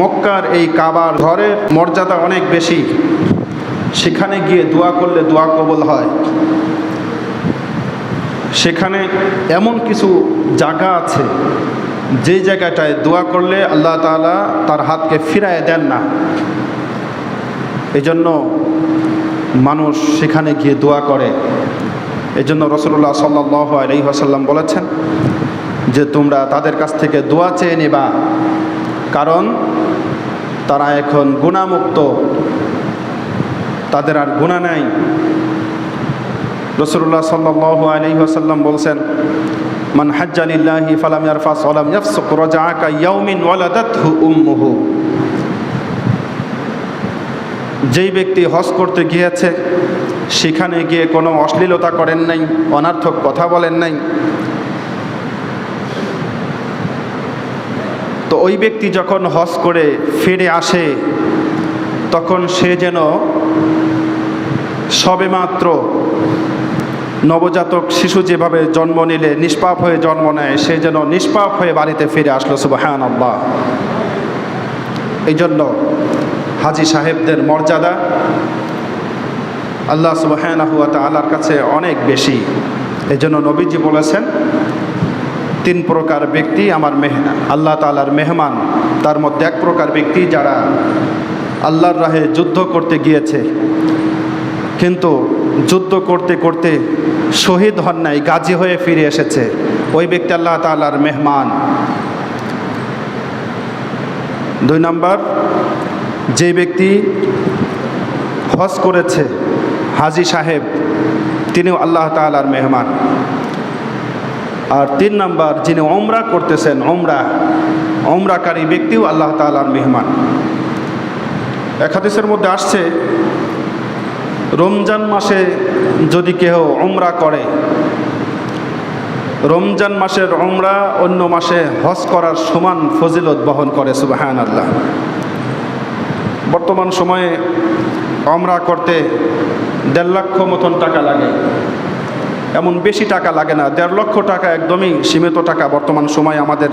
মক্কার এই কাবার ঘরের মর্যাদা অনেক বেশি। সেখানে গিয়ে দোয়া করলে দোয়া কবল হয়। সেখানে এমন কিছু জায়গা আছে, যে জায়গাটায় দোয়া করলে আল্লাহ তাআলা তার হাতকে ফিরায় দেন না। এজন্য মানুষ সেখানে গিয়ে দোয়া করে। এজন্য রসুল্লাহ সাল্লাহ আলি আসাল্লাম বলেছেন যে, তোমরা তাদের কাছ থেকে দোয়া চেয়ে নেবা। কারণ তারা এখন গুণামুক্ত। তাদের আর গুণা নাই। রসুল্লাহ সাল্লাহ আলি আসাল্লাম বলছেন, মান হাজ্জালিল্লাহি ফালাম ইয়ারফা সালাম ইয়াফসুক রাজাআকা ইয়াউমিন ওয়ালাদাতহু উম্মুহু। যেই ব্যক্তি হজ করতে গিয়েছে, সেখানে গিয়ে কোনো অশ্লীলতা করেন নাই, অনার্থক কথা বলেন নাই। তো ওই ব্যক্তি যখন হজ করে ফিরে আসে, তখন সে যেন সবেমাত্র নবজাতক শিশু যেভাবে জন্ম নিলে, নিষ্পাপ হয়ে জন্ম নেয়, সে যেন নিষ্পাপ হয়ে বাড়িতে ফিরে আসলো সুবাহান আল্লাহ এই জন্য হাজি সাহেবদের মর্যাদা আল্লাহ সুবাহানাহুয়া তালার কাছে অনেক বেশি। এই জন্য নবীজি বলেছেন তিন প্রকার ব্যক্তি আমার মেহ আল্লাহ তালার মেহমান। তার মধ্যে এক প্রকার ব্যক্তি যারা আল্লাহর রাহে যুদ্ধ করতে গিয়েছে। কিন্তু যুদ্ধ করতে করতে শহীদ হন নাই, গাজী হয়ে ফিরে এসেছে। ওই ব্যক্তি আল্লাহ তালার মেহমান। দুই নম্বর, যে ব্যক্তি হজ করেছে হাজি সাহেব, তিনিও আল্লাহ তালার মেহমান। আর তিন নম্বর, যিনি ওমরা করতেছেন ওমরা ওমরাকারী ব্যক্তিও আল্লাহ তালার মেহমান। একাদেশের মধ্যে আসছে, রমজান মাসে যদি কেহ ওমরা করে, রমজান মাসের ওমরা অন্য মাসে হজ করার সমান ফজিলত বহন করে সুবাহান আল্লাহ বর্তমান সময়ে অমরা করতে দেড় লক্ষ মতন টাকা লাগে। এমন বেশি টাকা লাগে না। দেড় লক্ষ টাকা একদমই সীমিত টাকা বর্তমান সময় আমাদের।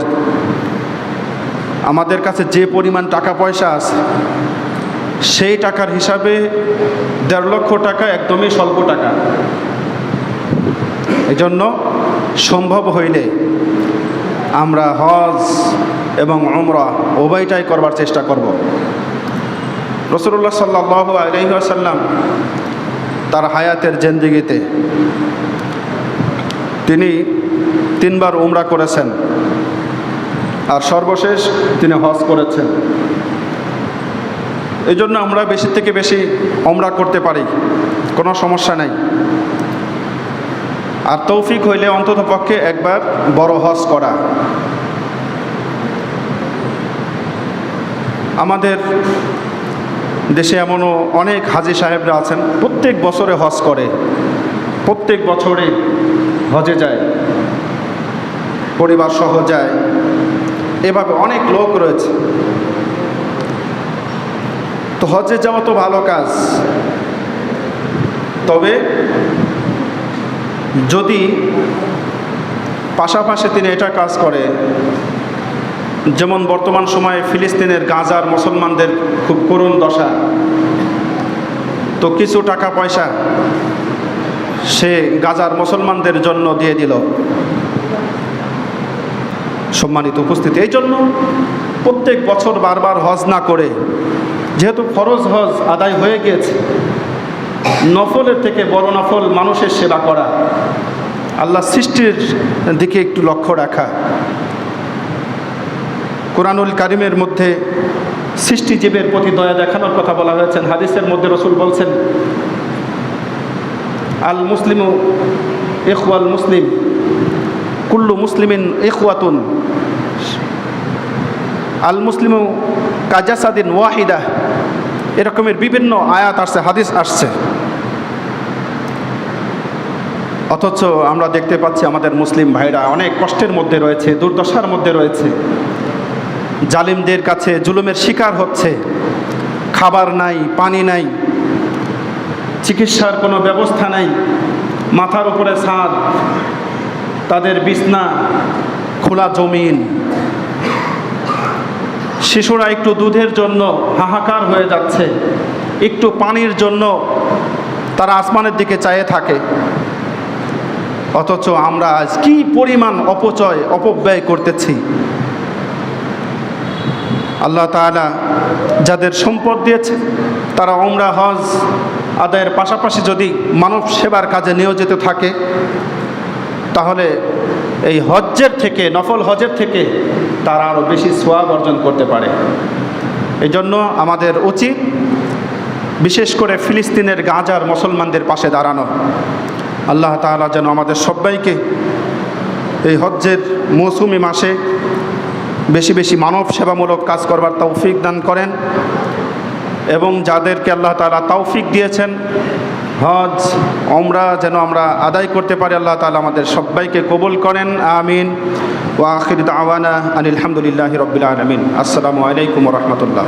আমাদের কাছে যে পরিমাণ টাকা পয়সা আছে, সেই টাকার হিসাবে দেড় লক্ষ টাকা একদমই স্বল্প টাকা। এই জন্য সম্ভব হইলে আমরা হজ এবং অমরা উভয়টাই করবার চেষ্টা করব। রসুল্লাহ সাল্লাহ আলহিহাসাল্লাম তার হায়াতের জেন্দিগিতে তিনি তিনবার উমরা করেছেন। আর সর্বশেষ তিনি হজ করেছেন। এই জন্য আমরা বেশি থেকে বেশি ওমরা করতে পারি। কোনো সমস্যা নাই। আর তৌফিক হইলে অন্তত পক্ষে একবার বড় হজ করা। আমাদের দেশে এমনও অনেক হাজি সাহেবরা আছেন। প্রত্যেক বছরে হজ করে। প্রত্যেক বছরে হজে যায় পরিবার সহ যায়, এভাবে অনেক লোক রয়েছে। তো হজে যাওয়া তো ভালো কাজ। তবে যদি পাশাপাশি তিনি এটা কাজ করে, যেমন বর্তমান সময়ে ফিলিস্তিনের গাজার মুসলমানদের খুব করুণ দশা, তো কিছু টাকা পয়সা সে গাজার মুসলমানদের জন্য দিয়ে দিল সম্মানিত উপস্থিতি। এই জন্য প্রত্যেক বছর বারবার হজ না করে, যেহেতু ফরজ হজ আদায় হয়ে গিয়েছে, নফলের থেকে বড় নফল মানুষের সেবা করা, আল্লাহ সৃষ্টির দিকে একটু লক্ষ্য রাখা। কোরআনুল কারিমের মধ্যে সৃষ্টিজীবের প্রতি দয়া দেখানোর কথা বলা হয়েছেন হাদিসের মধ্যে রসুল বলছেন আল মুসলিম ইখওয়াল মুসলিম কুল্লু মুসলিমিন ইখওয়াতুন। আল মুসলিম কাজাসাদিন ওয়াহিদা। এরকমের বিভিন্ন আয়াত আসছে, হাদিস আসছে। অথচ আমরা দেখতে পাচ্ছি আমাদের মুসলিম ভাইরা অনেক কষ্টের মধ্যে রয়েছে, দুর্দশার মধ্যে রয়েছে। জালিমদের কাছে জুলুমের শিকার হচ্ছে। খাবার নাই, পানি নাই। চিকিৎসার কোনো ব্যবস্থা নাই। মাথার উপরে ছাদ, তাদের বিছনা, খোলা জমিন। শিশুরা একটু দুধের জন্য হাহাকার হয়ে যাচ্ছে। একটু পানির জন্য তারা আসমানের দিকে চাইয়ে থাকে। অথচ আমরা আজ কি পরিমাণ অপচয়, অপব্যয় করতেছি। আল্লাহ তাআলা যাদের সম্পদ দিয়েছে তারা ওমরা হজ আদায়ের পাশাপাশি যদি মানব সেবার কাজে নিয়োজিত থাকে, তাহলে এই হজ্জের থেকে, নফল হজের থেকে তারা আরও বেশি সোয়াব অর্জন করতে পারে। এই জন্য আমাদের উচিত বিশেষ করে ফিলিস্তিনের গাজার মুসলমানদের পাশে দাঁড়ানো। আল্লাহ তাআলা যেন আমাদের সবাইকে এই হজ্জের মৌসুমি মাসে বেশি বেশি মানব সেবামূলক কাজ করবার তৌফিক দান করেন। এবং যাদেরকে আল্লাহ তালা তৌফিক দিয়েছেন, হজ ওমরা যেন আমরা আদায় করতে পারি, আল্লাহ তালা আমাদের সবাইকে কবুল করেন, আমিন। ওয়াখির দাওয়ানা আনিল হামদুলিল্লাহি আলমিন আলামিন। আসসালামু আলাইকুম রাহমাতুল্লাহ।